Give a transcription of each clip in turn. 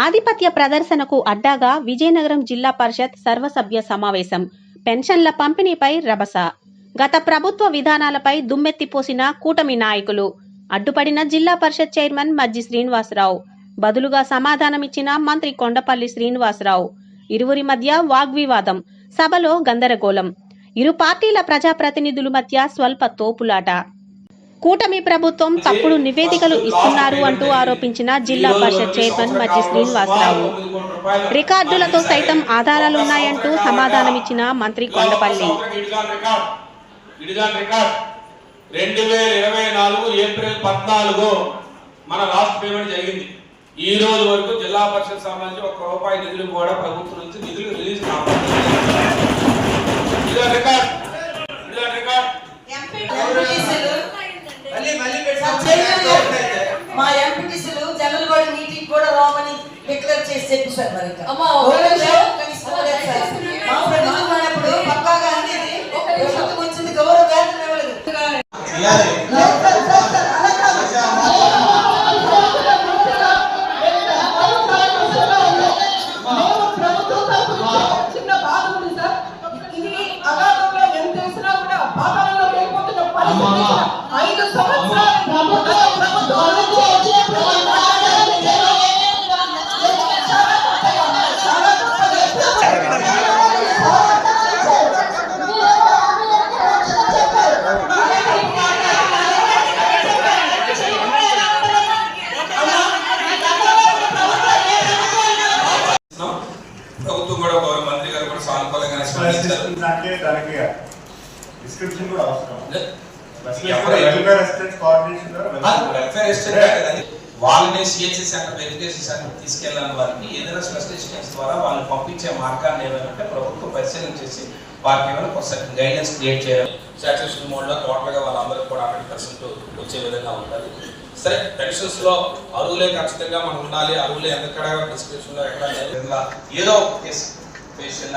ఆధిపత్య ప్రదర్శనకు అడ్డాగా విజయనగరం జిల్లా పరిషత్ సర్వసభ్య సమావేశం. పెన్షన్ల పంపిణీపై రభస. గత ప్రభుత్వ విధానాలపై దుమ్మెత్తిపోసిన కూటమి నాయకులు. అడ్డుపడిన జిల్లా పరిషత్ చైర్మన్ మజ్జి శ్రీనివాసరావు. బదులుగా సమాధానమిచ్చిన మంత్రి కొండపల్లి శ్రీనివాసరావు. ఇరువురి మధ్య వాగ్వివాదం. సభలో గందరగోళం. ఇరు పార్టీల ప్రజాప్రతినిధుల మధ్య స్వల్ప తోపులాట. కూటమి ప్రభుత్వం తప్పుడు నివేదికలు ఇస్తున్నారు అంటూ ఆరోపించిన జిల్లా పరిషత్ చైర్మన్ మజ్జి శ్రీనివాసరావు. రికార్డులతో సైతం ఆధారాలున్నాయంటూ సమాధానమిచ్చిన మంత్రి కొండపల్లి. రెండు వేల ఇరవై నాలుగు ఏప్రిల్ పద్నాలుగు మన లాస్ట్ పేమెంట్ జరిగింది. ఈ రోజు వరకు జిల్లా పరిషత్ సంబంధించి ఒక రూపాయి నిధులు కూడా ప్రభుత్వం నుంచి నిధులు రిలీజ్ కావాలి రికార్డ్ ఇడిగాన్ రికార్డ్ ఎంపీటీసీలు మళ్ళీ పెట్టుకోవాలి మా ఎంపీటీసీలు జనరల్ బాడీ మీటింగ్ కూడా రామని డిక్లేర్ చేసి చెప్పేశారు మరి ఇంకా. అమ్మా, ఒక ఒక నిమిషం, నిమిషం. కనీసం ఇవ్వలేదు సార్. ఒక మా ప్రభుత్వం ఉన్నప్పుడు పక్కాగా అనేది వచ్చింది గౌరవ వేతనం ఇవ్వలేదు ఐదు సంవత్సరాలు ప్రభుత్వం ప్రభుత్వం నుంచి వచ్చే ప్రభుత్వం కూడా గౌరవ మంత్రి గారు కూడా సానుకూలంగానే స్పందించారు దానికి దానికి డిస్క్రిప్షన్ కూడా అవసరం ఎవరు- వెల్ఫేర్ అసిస్టెంట్ వాళ్ళని సిహెచ్సి సెంటర్ వెరిఫికేషన్ సెంటర్ తీసుకెళ్ళాలని వారికి ఏదైనా స్పెషల్ ఎస్టేట్స్ ద్వారా వాళ్ళని పంపించే మార్గాన్ని ఏమైనా ప్రభుత్వం పరిశీలన చేసి వారికి ఏమైనా కొంత గైడెన్స్ క్రియేట్ చేయాలి. సాటిస్ఫాక్షన్ మోడ్లో టోటల్గా వాళ్ళందరూ కూడా హండ్రెడ్ పర్సెంట్ వచ్చే విధంగా ఉంటుంది. సరే పెన్షన్స్లో అరువులే ఖచ్చితంగా మనం ఉండాలి. అరువులే ఎక్కడ డిస్క్రిప్షన్లో ఎక్కడ ఏదో ఒక కేసు ఫేషియల్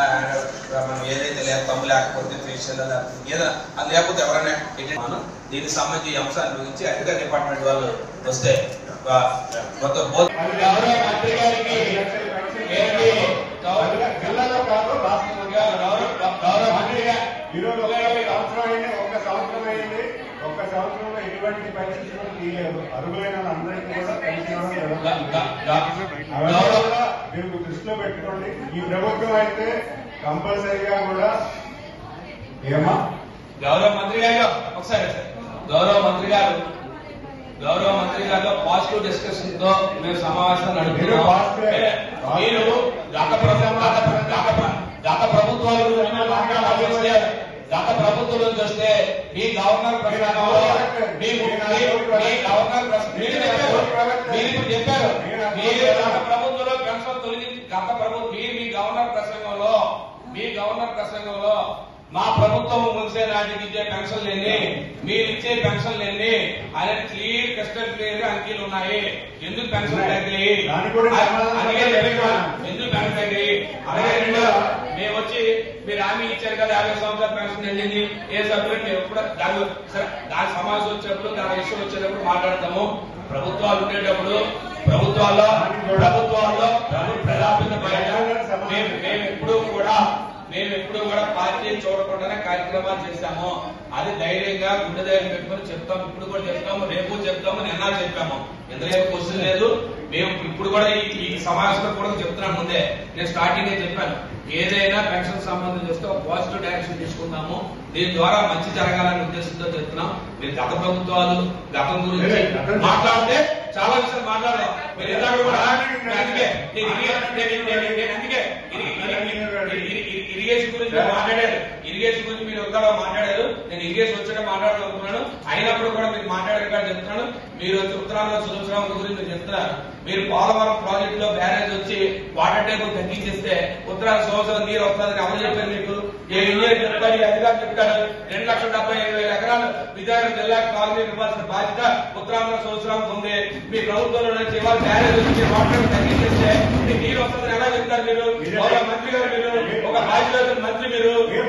మనం ఏదైతే లేదు తమ్ము లేకపోతే ఫేషియల్ లేకపోతే ఏదో అది లేకపోతే ఎవరైనా మనం దీనికి సంబంధించి అంశాల గురించి అగ్రికల్చర్ డిపార్ట్మెంట్ వాళ్ళు వస్తే ఆ, మొత్తం బోత్ గౌరవ మంత్రి గారికి ఏంటి గౌరవ జిల్లాలో కాదు రాష్ట్రంలో గౌరవ మంత్రి గారు ఈరోజు ఒక సంవత్సరం అయింది ఒక సంవత్సరం అయింది ఒక్క సంవత్సరంలో ఎటువంటి పెన్షన్స్ కూడా తీయలేదు పెన్షన్ మీరు దృష్టిలో పెట్టుకోండి ఈ ప్రభుత్వం అయితే కంపల్సరీగా కూడా ఏమా గౌరవ మంత్రి గారు ఒకసారి సార్. గౌరవ మంత్రి గారు గౌరవ మంత్రి గారితో పాజిటివ్ డిస్కషన్తో మేము సమావేశం నడుపుతున్నాం మీరు positive. మీరు గత ప్రభుత్వం గత ప్ర- గత ప్ర- గత ప్రభుత్వాల గత ప్రభుత్వం నుంచి వస్తే మీ గవర్నర్ ప్రసంగంలో మీరు చెప్పారు. మీరు గత ప్రభుత్వంలో పెన్షన్ గత ప్రభుత్వం మీరు మీ గవర్నర్ ప్రసంగంలో మీ గవర్నర్ ప్రసంగంలో మా ప్రభుత్వం ముగిసే నాటికి ఇచ్చే పెన్షన్ లేని మీరు ఇచ్చే పెన్షన్ లేని ఆయన క్లియర్ క్రిస్టల్ క్లియర్ అంకీలు ఉన్నాయి. ఎందుకు పెన్షన్ తగ్గాయి దానికి కూడా సమాధానం అందుకే చెప్పండి. చెప్పాను. ఎందుకు పెన్షన్ తగ్గాయి అలాగే రెండు మేము వచ్చి మీరు హామీ యాభై సంవత్సరాల పెన్షన్ వెళ్ళింది. ఏ సభ్యులు ఎప్పుడు దాని సరే దాని సమాజం వచ్చినప్పుడు దాని ఇష్యూ వచ్చేటప్పుడు మాట్లాడతాము. ప్రభుత్వాలు ఉండేటప్పుడు ప్రభుత్వాల్లో ప్రభుత్వాల్లో ప్రభు- ప్రజాప్రతినిధుల బయట మేము మేము ఎప్పుడూ కూడా మేము ఎప్పుడు కూడా పార్టీ చూడకుండానే కార్యక్రమాలు చేశాము. అది ధైర్యంగా గుండె ధైర్యం పెట్టుకొని చెప్తాము. ఇప్పుడు కూడా చెప్తాము రేపు చెప్తాము నిన్న చెప్పాము. ఎందుకంటే క్వశ్చన్ లేదు. మేము ఇప్పుడు కూడా ఈ సమావేశంలో కూడా చెప్తున్నాను ముందే. నేను స్టార్టింగ్ చెప్పాను. ఏదైనా పెన్షన్ సంబంధించి వస్తే ఒక పాజిటివ్ డైరెక్షన్ తీసుకుందాము. దీని ద్వారా మంచి జరగాలనే ఉద్దేశంతో చెప్తున్నాం. మీరు గత ప్రభుత్వాలు గతం గురించి మాట్లాడితే చాలా విషయాలు మాట్లాడదాం మీరు కూడా అందుకే నేను అందుకే ఇరిగేషన్ గురించి మీరు మాట్లాడారు ఇరిగేషన్ గురించి మీరు మాట్లాడారు నేను ఇరిగేషన్ వచ్చాక మాట్లాడుతున్నాను అయినప్పుడు కూడా మీరు మాట్లాడారు కూడా చెప్తున్నాను మీరు ఉత్తరాంధ్ర గురించి చెప్తున్నారు మీరు పోలవరం ప్రాజెక్ట్లో బ్యారేజ్ వచ్చి వాటర్ టేబుల్ తగ్గించేస్తే ఉత్తరాంధ్ర సంవత్సరం నీరు వస్తుందని అమలు చెప్పారు ముప్పై అధికారులు చెప్తాడు రెండు లక్షల డెబ్బై ఐదు వేల ఎకరాలు విజయనగరం జిల్లాకు కాలనీ ఇవ్వాల్సిన బాధ్యత ఉత్తరాంధ్ర సంవత్సరానికి ఉంది. మీ ప్రభుత్వంలో నుంచి ఇవాళ బ్యారేజ్ వచ్చి వాటర్ తగ్గించేస్తే మీ నీరు వస్తుంది ఎలా చెప్తారు మీరు? గౌరవ మంత్రి గారు మీరు ఒక బాధ్యత మంత్రి మీరు. మీరు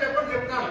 చెప్పండి చెప్తాను.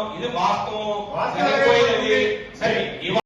ఇది వాస్తవం. చనిపోయినది. సరే